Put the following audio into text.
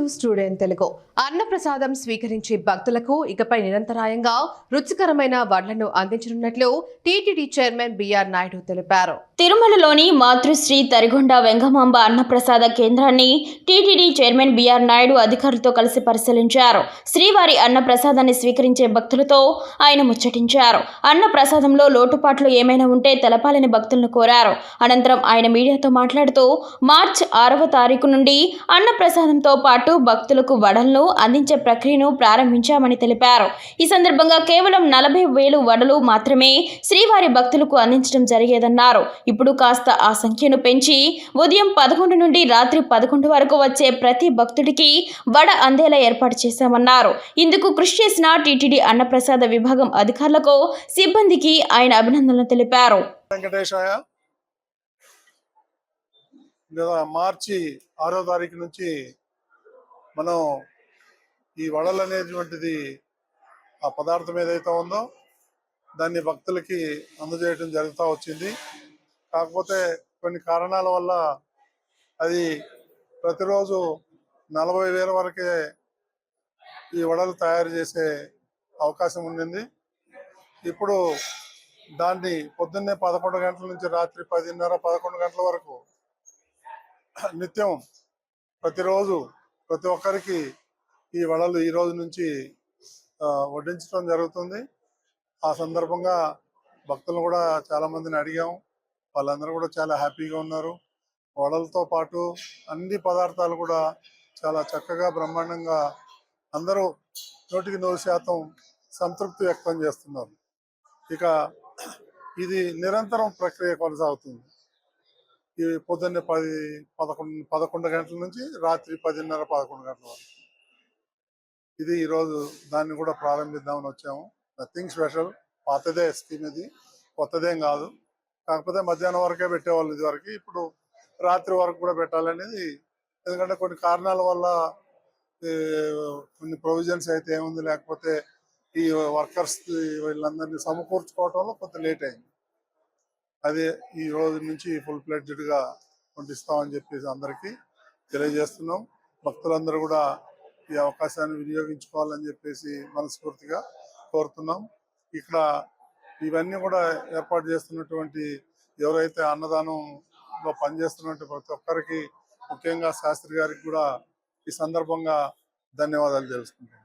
To student Telugu. అన్నప్రసాదం స్వీకరించి భక్తులకు ఇకపై నిరంతరాయంగా రుచికరమైన వడ్లను అందించనున్నట్లు టీటీడీ చైర్మన్ బిఆర్ నాయుడు తెలిపారు. తిరుమలలోని మాతృశ్రీ తరిగొండ వెంగమాంబ అన్నప్రసాద కేంద్రాన్ని టీటీడీ చైర్మన్ బిఆర్ నాయుడు అధికారులతో కలిసి పరిశీలించారు. శ్రీవారి అన్నప్రసాదాన్ని స్వీకరించే భక్తులతో ఆయన ముచ్చటించారు. అన్నప్రసాదంలో లోటుపాట్లు ఏమైనా ఉంటే తెలపాలని భక్తులను కోరారు. అనంతరం ఆయన మీడియాతో మాట్లాడుతూ మార్చ్ ఆరవ తారీఖు నుండి అన్నప్రసాదంతో పాటు పాటు భక్తులకు వడలను అందించే ప్రక్రియను ప్రారంభించామని తెలిపారు. ఈ సందర్భంగా కేవలం నలభై వేలు వడలు మాత్రమే శ్రీవారి భక్తులకు అందించడం జరిగేదన్నారు. ఇప్పుడు కాస్త ఆ సంఖ్యను పెంచి ఉదయం పదకొండు నుండి రాత్రి పదకొండు వరకు వచ్చే ప్రతి భక్తుడికి వడ అందేలా ఏర్పాటు చేశామన్నారు. ఇందుకు కృషి చేసిన టీటీడీ అన్నప్రసాద విభాగం అధికారులకు సిబ్బందికి ఆయన అభినందనలు తెలిపారు. మార్చి ఆరో తారీఖు నుంచి మనం ఈ వడలు అనేటువంటిది ఆ పదార్థం ఏదైతే ఉందో దాన్ని భక్తులకి అందజేయడం జరుగుతూ వచ్చింది. కాకపోతే కొన్ని కారణాల వల్ల అది ప్రతిరోజు నలభై వేల వరకే ఈ వడలు తయారు చేసే అవకాశం ఉండింది. ఇప్పుడు దాన్ని పొద్దున్నే పదకొండు గంటల నుంచి రాత్రి పదిన్నర పదకొండు గంటల వరకు నిత్యం ప్రతిరోజు ప్రతి ఒక్కరికి ఈ వడలు ఈ రోజు నుంచి వడ్డించడం జరుగుతుంది. ఆ సందర్భంగా భక్తులను కూడా చాలా మందిని అడిగాం. వాళ్ళందరూ కూడా చాలా హ్యాపీగా ఉన్నారు. వడలతో పాటు అన్ని పదార్థాలు కూడా చాలా చక్కగా బ్రహ్మాండంగా అందరూ నూటికి నూరు శాతం సంతృప్తి వ్యక్తం చేస్తున్నారు. ఇక ఇది నిరంతరం ప్రక్రియ కొనసాగుతుంది. ఈ పొద్దున్నే పది పదకొండు పదకొండు గంటల నుంచి రాత్రి పదిన్నర పదకొండు గంటల వరకు. ఇది ఈరోజు దాన్ని కూడా ప్రారంభిద్దామని వచ్చాము. నథింగ్ స్పెషల్ పాతదే స్కీమ్ ఇది. కొత్తదేం కాదు. కాకపోతే మధ్యాహ్నం వరకే పెట్టేవాళ్ళు ఇది వరకు ఇప్పుడు రాత్రి వరకు కూడా పెట్టాలనేది ఎందుకంటే కొన్ని కారణాల వల్ల కొన్ని ప్రొవిజన్స్ అయితే ఏముంది లేకపోతే ఈ వర్కర్స్ వీళ్ళందరినీ సమకూర్చుకోవటంలో కొంత లేట్ అయింది. అదే ఈ రోజు నుంచి ఫుల్ ఫ్లెడ్జ్డ్గా పంపిస్తామని చెప్పేసి అందరికీ తెలియజేస్తున్నాం. భక్తులందరూ కూడా ఈ అవకాశాన్ని వినియోగించుకోవాలని చెప్పేసి మనస్ఫూర్తిగా కోరుతున్నాం. ఇక్కడ ఇవన్నీ కూడా ఏర్పాటు చేస్తున్నటువంటి ఎవరైతే అన్నదానంలో పనిచేస్తున్నటువంటి ప్రతి ఒక్కరికి ముఖ్యంగా శాస్త్రి గారికి కూడా ఈ సందర్భంగా ధన్యవాదాలు తెలుసుకుంటాం